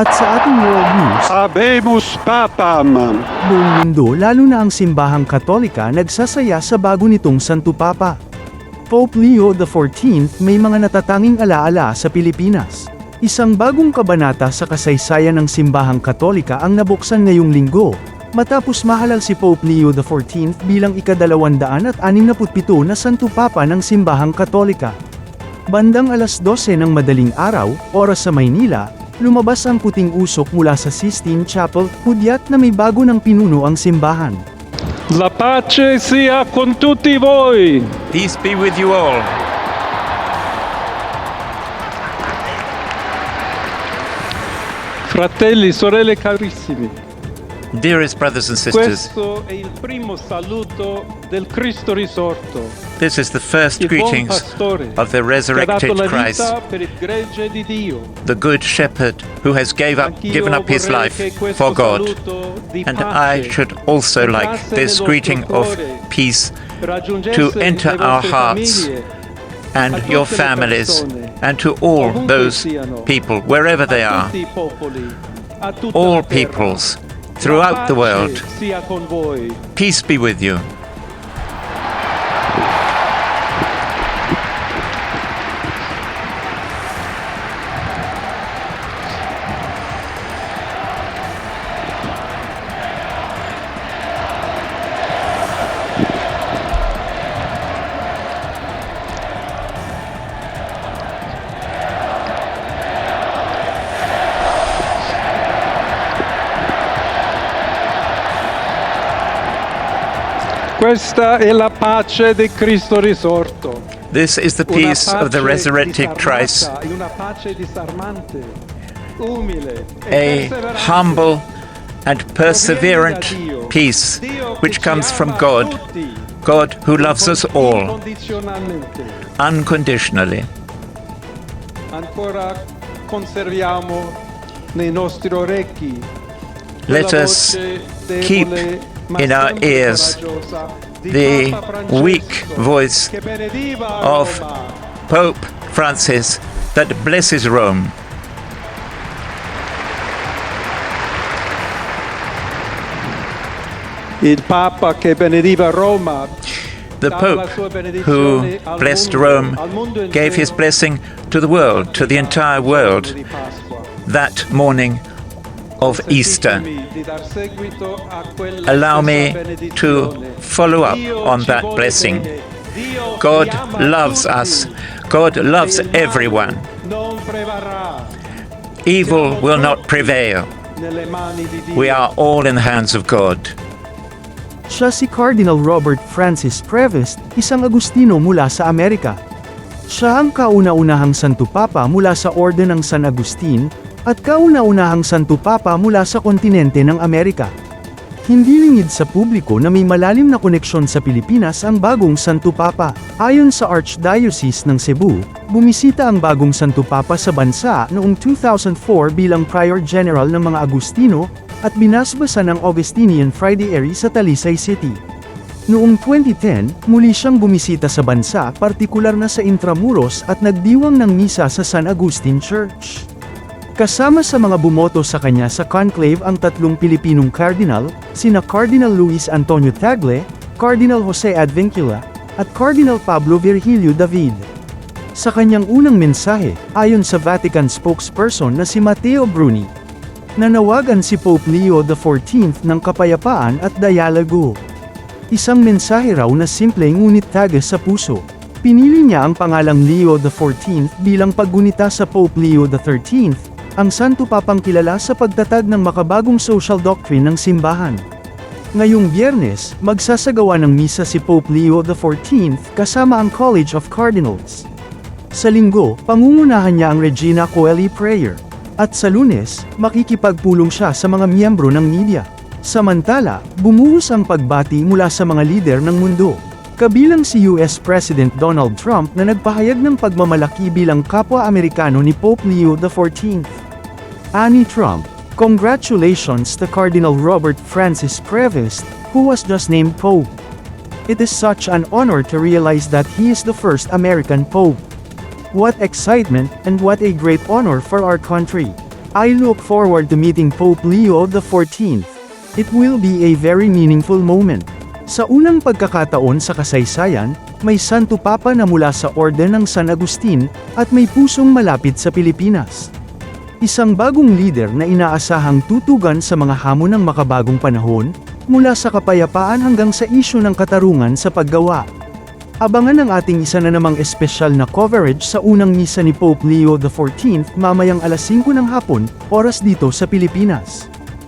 At sa ating world news, Habemus Papam. buong mundo lalo na ang simbahang katolika nagsasaya sa bago nitong Santo Papa. Pope Leo XIV may mga natatanging alaala sa Pilipinas. Isang bagong kabanata sa kasaysayan ng simbahang katolika ang nabuksan ngayong linggo, matapos mahalal si Pope Leo XIV bilang ikadalawandaan at 67 na Santo Papa ng simbahang katolika. Bandang alas 12 ng madaling araw, oras sa Maynila, lumabas ang puting usok mula sa Sistine Chapel, hudyat na may bago ng pinuno ang simbahan. La pace sia con tutti voi. Peace be with you all. Fratelli, sorelle carissimi, Dearest brothers and sisters, questo è il primo saluto this is the first il buon greetings pastore of the che ha dato resurrected la Christ, vita per il gregge di Dio. the good shepherd who has gave up, Anch'io given up his vorrei life che questo for God. saluto di And pace I should also like entrasse this nel greeting vostro of cuore, peace raggiungesse to enter le our vostre hearts famiglie, and a your tutte le families persone, and to all ovunque those siano, people, wherever they a are, tutti i popoli, a tutta all la terra. peoples La throughout the pace world. sia con voi. Peace be with you. Questa è la pace di Cristo risorto. This is the peace of the resurrected Christ, Una pace disarmante, umile a humble and perseverant peace which comes from God, God who loves us all. unconditionally. Ancora conserviamo nei nostri orecchi Let us keep in our sempre ears coraggiosa di the Papa Francesco, weak voice che benediva of Roma. Pope Francis that blesses Rome. Il Papa che benediva Roma The dava la Pope sua who benedizione al blessed mondo, Rome al mondo gave his intero blessing to the world, to the entire world, di Pasqua. that morning of Easter. Allow me to follow up on that blessing. God loves us. God loves everyone. Evil will not prevail. We are all in the hands of God. Siya si Cardinal Robert Francis Prevost, isang Agustino mula sa Amerika. Siya ang kauna-unahang Santo Papa mula sa Orden ng San Agustin, at kauna-unahang Santo Papa mula sa kontinente ng Amerika. Hindi lingid sa publiko na may malalim na koneksyon sa Pilipinas ang bagong Santo Papa. Ayon sa Archdiocese ng Cebu, bumisita ang bagong Santo Papa sa bansa noong 2004 bilang Prior General ng mga Agustino, at binasbasa ng Augustinian Friday sa Talisay City. Noong 2010, muli siyang bumisita sa bansa, partikular na sa Intramuros at nagdiwang ng misa sa San Agustin Church. Kasama sa mga bumoto sa kanya sa conclave ang tatlong Pilipinong cardinal, sina Cardinal Luis Antonio Tagle, Cardinal Jose Advincula, at Cardinal Pablo Virgilio David. Sa kanyang unang mensahe, ayon sa Vatican spokesperson na si Matteo Bruni, nanawagan si Pope Leo XIV ng kapayapaan at dialogo. Isang mensahe raw na simple ngunit tagas sa puso. Pinili niya ang pangalang Leo XIV bilang paggunita sa Pope Leo XIII, ang santo papang kilala sa pagtatag ng makabagong social doctrine ng simbahan. Ngayong biyernes, magsasagawa ng misa si Pope Leo XIV kasama ang College of Cardinals. Sa linggo, pangungunahan niya ang Regina Coeli Prayer. At sa lunes, makikipagpulong siya sa mga miyembro ng media. Samantala, bumuhos ang pagbati mula sa mga lider ng mundo. Kabilang si US President Donald Trump na nagpahayag ng pagmamalaki bilang kapwa-Amerikano ni Pope Leo XIV. Ani Trump, congratulations to Cardinal Robert Francis Prevost, who was just named Pope. It is such an honor to realize that he is the first American Pope. What excitement, and what a great honor for our country. I look forward to meeting Pope Leo XIV. It will be a very meaningful moment. Sa unang pagkakataon sa kasaysayan, may Santo Papa na mula sa Orden ng San Agustin at may pusong malapit sa Pilipinas. Isang bagong leader na inaasahang tutugan sa mga hamon ng makabagong panahon, mula sa kapayapaan hanggang sa isyu ng katarungan sa paggawa. Abangan ang ating isa na namang espesyal na coverage sa unang misa ni Pope Leo XIV mamayang alas 5 ng hapon, oras dito sa Pilipinas.